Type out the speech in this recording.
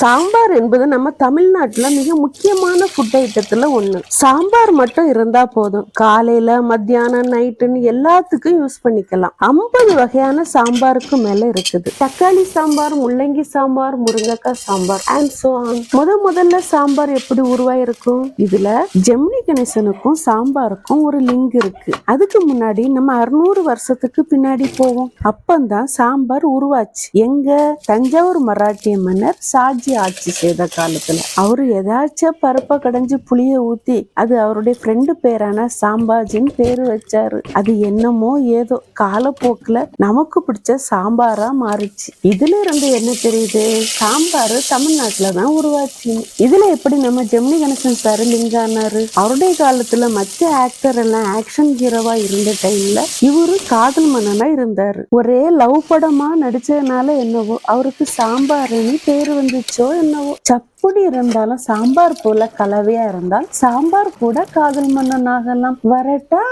சாம்பார் என்பது நம்ம தமிழ்நாட்டில் மிக முக்கியமான ஃபுட் ஐட்டத்தில் ஒன்று சாம்பார் மட்டும் இருந்தா போதும். காலையில மத்தியானம் நைட்டுன்னு எல்லாத்துக்கும் யூஸ் பண்ணிக்கலாம். ஐம்பது வகையான சாம்பாருக்கு மேல இருக்குது. தக்காளி சாம்பார் முள்ளங்கி சாம்பார் முருங்கைக்காய் சாம்பார் அண்ட் சோ on. முத முதல்ல சாம்பார் எப்படி உருவாயிருக்கும்? இதுல ஜெமினி கணேசனுக்கும் சாம்பாருக்கும் ஒரு லிங்க் இருக்கு. அதுக்கு முன்னாடி நம்ம அறுநூறு வருஷத்துக்கு பின்னாடி போவோம். அப்பந்தான் சாம்பார் உருவாச்சு. எங்க தஞ்சாவூர் மராட்டிய மன்னர் ஆட்சி செய்த காலத்துல அவரு ஏதாச்சும் பருப்பை கடைஞ்சு புளிய ஊத்தி அது அவருடைய ஃப்ரெண்டு பேரான சாம்பாஜின்னு பேரு வச்சாரு. அது என்னமோ ஏதோ காலப்போக்குல நமக்கு பிடிச்ச சாம்பாரா மாறிச்சு இதுல இருந்து என்ன தெரியுது? சாம்பார் தமிழ்நாட்டுல தான் உருவாச்சு. இதுல எப்படி நம்ம ஜெமினி கணேசன் சார் லிங்கானாரு? அவருடைய காலத்துல மற்ற ஆக்டர் எல்லாம் ஆக்ஷன் ஹீரோவா இருந்த டைம்ல இவரு காதல் மன்னனா இருந்தாரு. ஒரே லவ் படமா நடிச்சதுனால என்னவோ அவருக்கு சாம்பார்னு பேரு வந்துச்சு. என்னவோ? சப்புடி இருந்தாலும் சாம்பார் போல கலவையா இருந்தால் சாம்பார் கூட காதல் மன்னன் ஆகலாம் வரட்டா!